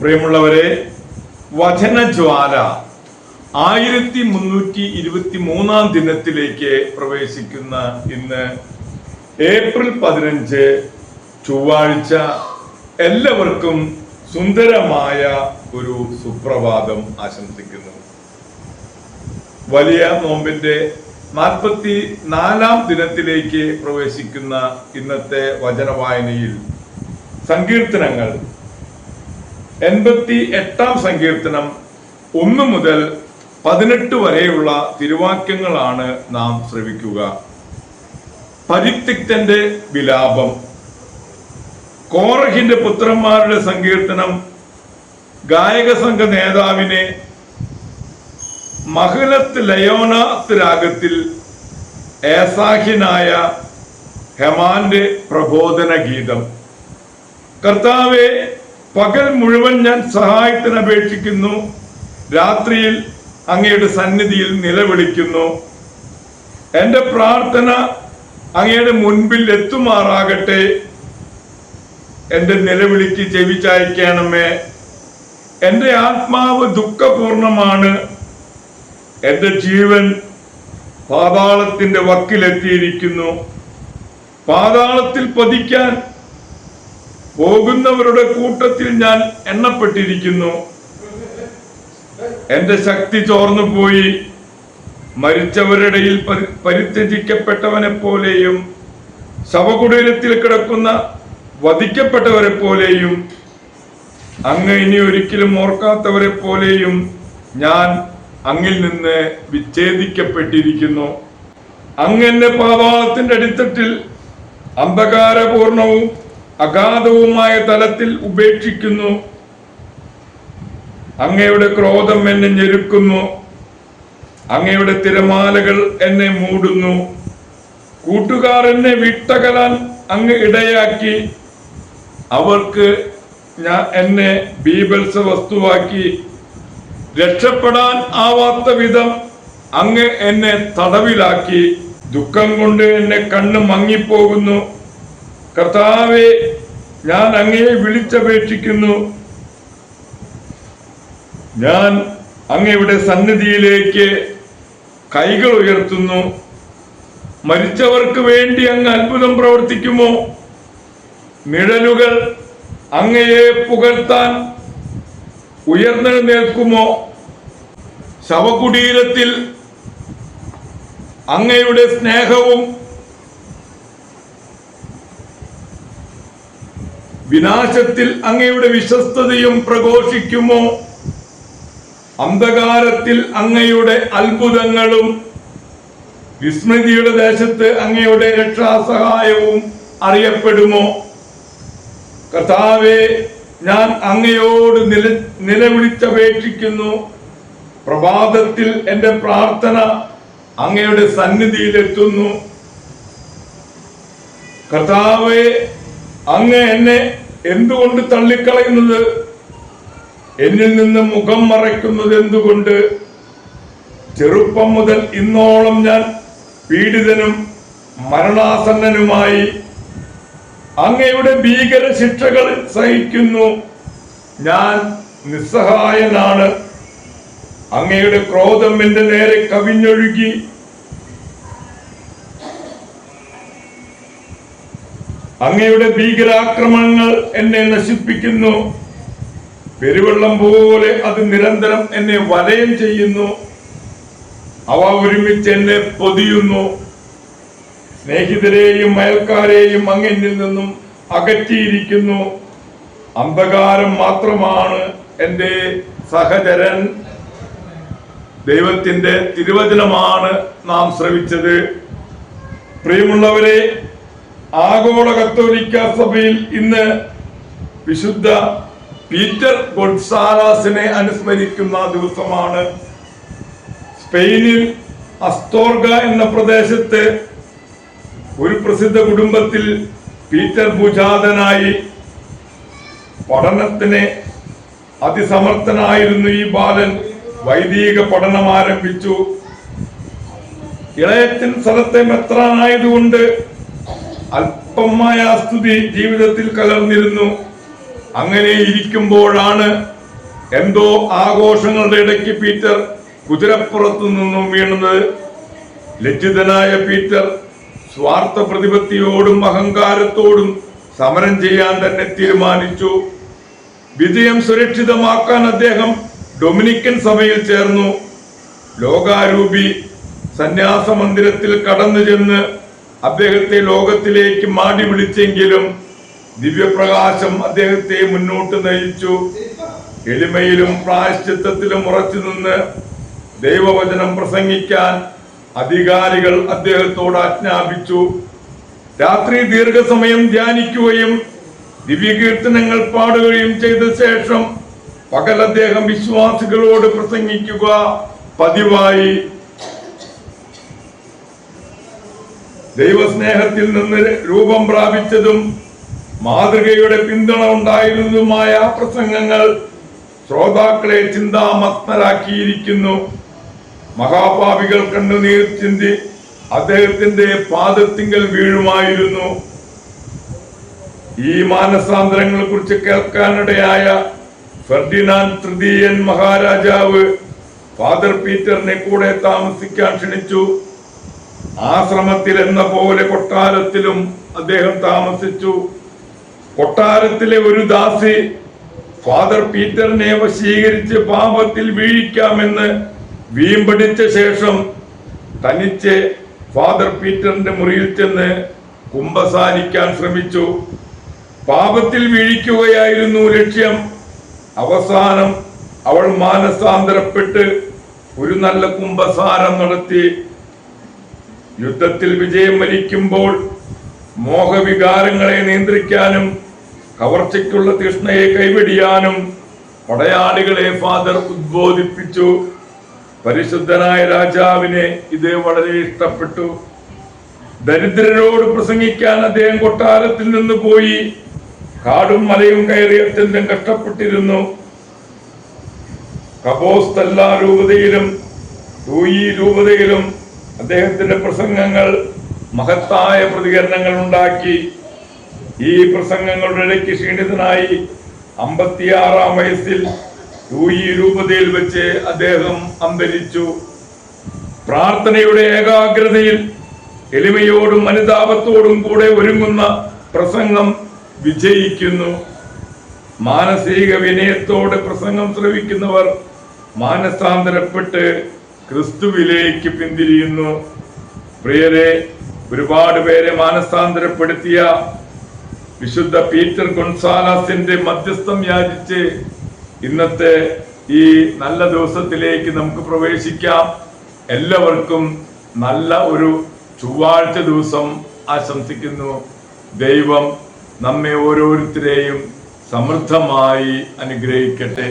പ്രിയമുള്ളവരെ വചനജ്വാല ആയിരത്തി മുന്നൂറ്റി ഇരുപത്തി മൂന്നാം ദിനത്തിലേക്ക് പ്രവേശിക്കുന്ന ഇന്ന് ഏപ്രിൽ പതിനഞ്ച് ചൊവ്വാഴ്ച എല്ലാവർക്കും സുന്ദരമായ ഒരു സുപ്രഭാതം ആശംസിക്കുന്നു. വലിയ നോമ്പിന്റെ നാൽപ്പത്തി നാലാം ദിനത്തിലേക്ക് പ്രവേശിക്കുന്ന ഇന്നത്തെ വചനവായനയിൽ സങ്കീർത്തനങ്ങൾ എൺപത്തി എട്ടാം സങ്കീർത്തനം ഒന്ന് മുതൽ പതിനെട്ട് വരെയുള്ള തിരുവാക്യങ്ങളാണ് നാം ശ്രവിക്കുക. പരിത്യക്തന്റെ വിലാപം. കോറഹിന്റെ പുത്രന്മാരുടെ സങ്കീർത്തനം ഗായക സംഘ നേതാവിനെ മഹലത്ത് ലയോനാത്ത് രാഗത്തിൽ ഏസാഹിനായ ഹെമാന്റെ പ്രബോധന ഗീതം കർത്താവെ പകൽ മുഴുവൻ ഞാൻ സഹായത്തിന് അപേക്ഷിക്കുന്നു. രാത്രിയിൽ അങ്ങയുടെ സന്നിധിയിൽ നിലവിളിക്കുന്നു. എന്റെ പ്രാർത്ഥന അങ്ങയുടെ മുൻപിൽ എത്തുമാറാകട്ടെ. എന്റെ നിലവിളിക്ക് ചെവിച്ചയക്കണമേ എന്റെ ആത്മാവ് ദുഃഖപൂർണമാണ്. എന്റെ ജീവൻ പാതാളത്തിന്റെ വക്കിലെത്തിയിരിക്കുന്നു. പാതാളത്തിൽ പതിക്കാൻ പോകുന്നവരുടെ കൂട്ടത്തിൽ ഞാൻ എണ്ണപ്പെട്ടിരിക്കുന്നു. എന്റെ ശക്തി ചോർന്നു പോയി. മരിച്ചവരുടെയിൽ പരിത്യജിക്കപ്പെട്ടവനെ പോലെയും ശവകുടീരത്തിൽ കിടക്കുന്ന വധിക്കപ്പെട്ടവരെ പോലെയും അങ്ങ് ഇനി ഒരിക്കലും ഓർക്കാത്തവരെ പോലെയും ഞാൻ അങ്ങിൽ നിന്ന് വിച്ഛേദിക്കപ്പെട്ടിരിക്കുന്നു. അങ്ങ് എന്നെ പാതാളത്തിന്റെ അടിത്തട്ടിൽ അന്ധകാരപൂർണവും അഗാധവുമായ തലത്തിൽ ഉപേക്ഷിക്കുന്നു. അങ്ങയുടെ ക്രോധം എന്നെ ഞെരുക്കുന്നു. അങ്ങയുടെ തിരമാലകൾ എന്നെ മൂടുന്നു. കൂട്ടുകാർ എന്നെ വിട്ടകലാൻ അങ്ങ് ഇടയാക്കി. അവർക്ക് ഞാൻ എന്നെ ബീബൽസ വസ്തുവാക്കി രക്ഷപ്പെടാൻ ആവാത്ത വിധം അങ്ങ് എന്നെ തടവിലാക്കി. ദുഃഖം കൊണ്ട് എന്നെ കണ്ണ് മങ്ങിപ്പോകുന്നു. കർത്താവെ ഞാൻ അങ്ങയെ വിളിച്ചപേക്ഷിക്കുന്നു. ഞാൻ അങ്ങയുടെ സന്നിധിയിലേക്ക് കൈകൾ ഉയർത്തുന്നു. മരിച്ചവർക്ക് വേണ്ടി അങ്ങ് അത്ഭുതം പ്രവർത്തിക്കുമോ? നിഴലുകൾ അങ്ങയെ പുകഴ്ത്താൻ ഉയർന്നെഴുന്നേൽക്കുമോ? ശവകുടീരത്തിൽ അങ്ങയുടെ സ്നേഹവും വിനാശത്തിൽ അങ്ങയുടെ വിശ്വസ്തതയും പ്രഘോഷിക്കുമോ? അന്ധകാരത്തിൽ അങ്ങയുടെ അത്ഭുതങ്ങളും വിസ്മൃതിയുടെ ദേശത്ത് അങ്ങയുടെ രക്ഷാസഹായവും അറിയപ്പെടുമോ? കർത്താവെ ഞാൻ അങ്ങയോട് നില നിലവിളിച്ചപേക്ഷിക്കുന്നു. പ്രഭാതത്തിൽ എന്റെ പ്രാർത്ഥന അങ്ങയുടെ സന്നിധിയിലെത്തുന്നു. കർത്താവെ അങ്ങ് എന്നെ എന്തുകൊണ്ട് തള്ളിക്കളയുന്നത്? എന്നിൽ നിന്ന് മുഖം മറയ്ക്കുന്നത് എന്തുകൊണ്ട്? ചെറുപ്പം മുതൽ ഇന്നോളം ഞാൻ പീഡിതനും മരണാസന്നനുമായി അങ്ങയുടെ ഭീകര ശിക്ഷകൾ സഹിക്കുന്നു. ഞാൻ നിസ്സഹായനാണ്. അങ്ങയുടെ ക്രോധം എന്റെ നേരെ കവിഞ്ഞൊഴുകി അങ്ങയുടെ ഭീകരാക്രമണങ്ങൾ എന്നെ നശിപ്പിക്കുന്നു. പെരുവെള്ളം പോലെ അത് നിരന്തരം എന്നെ വലയം ചെയ്യുന്നു. അവ ഒരുമിച്ച് എന്നെ പൊതിയുന്നു. സ്നേഹിതരെയും അയൽക്കാരെയും അങ്ങനിൽ നിന്നും അകറ്റിയിരിക്കുന്നു. അന്ധകാരം മാത്രമാണ് എന്റെ സഹചരൻ. ദൈവത്തിന്റെ തിരുവചനമാണ് നാം ശ്രവിച്ചത്. പ്രിയമുള്ളവരെ ആഗോള കത്തോലിക്ക സഭയിൽ ഇന്ന് വിശുദ്ധ പീറ്റർ ഗൊഡ്സാലാസിനെ അനുസ്മരിക്കുന്ന ദിവസമാണ്. സ്പെയിനിൽ അസ്തോർഗ എന്ന പ്രദേശത്ത് ഒരു പ്രസിദ്ധ കുടുംബത്തിൽ പീറ്റർ ഭുജാതനായി പഠനത്തിന് അതിസമർത്ഥനായിരുന്നു ഈ ബാലൻ. വൈദിക പഠനം ആരംഭിച്ചു. ഇളയച്ചൻ സ്ഥലത്തെ മെത്രാനായതുകൊണ്ട് അല്പമായ സ്തുതി ജീവിതത്തിൽ കലർന്നിരുന്നു. അങ്ങനെ ഇരിക്കുമ്പോഴാണ് എന്തോ ആഘോഷങ്ങളുടെ ഇടയ്ക്ക് പീറ്റർ കുതിരപ്പുറത്തു നിന്നും വീണത്. ലജ്ജിതനായ പീറ്റർ സ്വാർത്ഥ പ്രതിപത്തിയോടും അഹങ്കാരത്തോടും സമരം ചെയ്യാൻ തന്നെ തീരുമാനിച്ചു. വിജയം സുരക്ഷിതമാക്കാൻ അദ്ദേഹം ഡൊമിനിക്കൻ സഭയിൽ ചേർന്നു. ലോകാരൂപി സന്യാസ മന്ദിരത്തിൽ കടന്നു ചെന്ന് അദ്ദേഹത്തെ ലോകത്തിലേക്ക് മാടി വിളിച്ചെങ്കിലും ദിവ്യപ്രകാശം അദ്ദേഹത്തെ മുന്നോട്ട് നയിച്ചു. എളിമയിലും പ്രായശ്ചിത്തത്തിലും ഉറച്ചു നിന്ന് ദൈവവചനം പ്രസംഗിക്കാൻ അധികാരികൾ അദ്ദേഹത്തോട് ആജ്ഞാപിച്ചു. രാത്രി ദീർഘസമയം ധ്യാനിക്കുകയും ദിവ്യകീർത്തനങ്ങൾ പാടുകയും ചെയ്ത ശേഷം പകൽ അദ്ദേഹം വിശ്വാസികളോട് പ്രസംഗിക്കുക പതിവായി. ദൈവസ്നേഹത്തിൽ നിന്ന് രൂപം പ്രാപിച്ചതും മാതൃകയുടെ പിന്തുണ ഉണ്ടായിരുന്നതുമായ പ്രസംഗങ്ങൾ ശ്രോതാക്കളെ ചിന്താമഗ്നരാക്കിയിരിക്കുന്നു. മഹാപാപികൾ കണ്ണുനീർ ചിന്തി അദ്ദേഹത്തിന്റെ പാദത്തിങ്കൽ വീഴുമായിരുന്നു. ഈ മാനസാന്തരങ്ങളെ കുറിച്ച് കേൾക്കാനിടയായ ഫെർഡിനാൻഡ് തൃതീയൻ മഹാരാജാവ് ഫാദർ പീറ്ററിനെ കൂടെ താമസിക്കാൻ ക്ഷണിച്ചു. ആശ്രമത്തിൽ എന്ന പോലെ കൊട്ടാരത്തിലും അദ്ദേഹം താമസിച്ചു. കൊട്ടാരത്തിലെ ഒരു ദാസി ഫാദർ പീറ്ററിനെ വശീകരിച്ച് പാപത്തിൽ വീഴിക്കാമെന്ന് വീമ്പടിച്ച ശേഷം തനിച്ച് ഫാദർ പീറ്ററിന്റെ മുറിയിൽ ചെന്ന് കുംഭസാരിക്കാൻ ശ്രമിച്ചു. പാപത്തിൽ വീഴിക്കുകയായിരുന്നു ലക്ഷ്യം. അവസാനം അവൾ മാനസാന്തരപ്പെട്ട് ഒരു നല്ല കുംഭസാരം നടത്തി യുദ്ധത്തിൽ വിജയം വരിക്കുമ്പോൾ മോഹവികാരങ്ങളെ നിയന്ത്രിക്കാനും കവർച്ചയ്ക്കുള്ള തൃഷ്ണയെ കൈവെടിയാനും പടയാളികളെ ഫാദർ ഉദ്ബോധിപ്പിച്ചു. പരിശുദ്ധനായ രാജാവിനെ ഇത് വളരെ ഇഷ്ടപ്പെട്ടു. ദരിദ്രരോട് പ്രസംഗിക്കാൻ അദ്ദേഹം കൊട്ടാരത്തിൽ നിന്ന് പോയി. കാടും മലയും കയറി അത്യന്തം കഷ്ടപ്പെട്ടിരുന്നു. കബോസ്തല്ല രൂപതയിലും തൂയി രൂപതയിലും അദ്ദേഹത്തിന്റെ പ്രസംഗങ്ങൾ മഹത്തായ പ്രതികരണങ്ങൾ ഉണ്ടാക്കി. ഈ പ്രസംഗങ്ങളുടെ ഇടയ്ക്ക് ക്ഷീണിതനായി അമ്പത്തിയാറാം വയസ്സിൽ തൂയി രൂപതയിൽ വെച്ച് അദ്ദേഹം അന്തരിച്ചു. പ്രാർത്ഥനയുടെ ഏകാഗ്രതയിൽ എളിമയോടും അനുതാപത്തോടും കൂടെ ഒരുങ്ങുന്ന പ്രസംഗം വിജയിക്കുന്നു. മാനസിക വിനയത്തോടെ പ്രസംഗം ശ്രവിക്കുന്നവർ മാനസാന്തരപ്പെട്ട് ക്രിസ്തുവിലേക്ക് പിന്തിരിയുന്നു. പ്രിയരെ ഒരുപാട് പേരെ മാനസാന്തരപ്പെടുത്തിയ വിശുദ്ധ പീറ്റർ ഗൊൺസാലാസിന്റെ മധ്യസ്ഥം യാചിച്ച് ഇന്നത്തെ ഈ നല്ല ദിവസത്തിലേക്ക് നമുക്ക് പ്രവേശിക്കാം. എല്ലാവർക്കും നല്ല ഒരു ചൊവ്വാഴ്ച ദിവസം ആശംസിക്കുന്നു. ദൈവം നമ്മെ ഓരോരുത്തരെയും സമൃദ്ധമായി അനുഗ്രഹിക്കട്ടെ.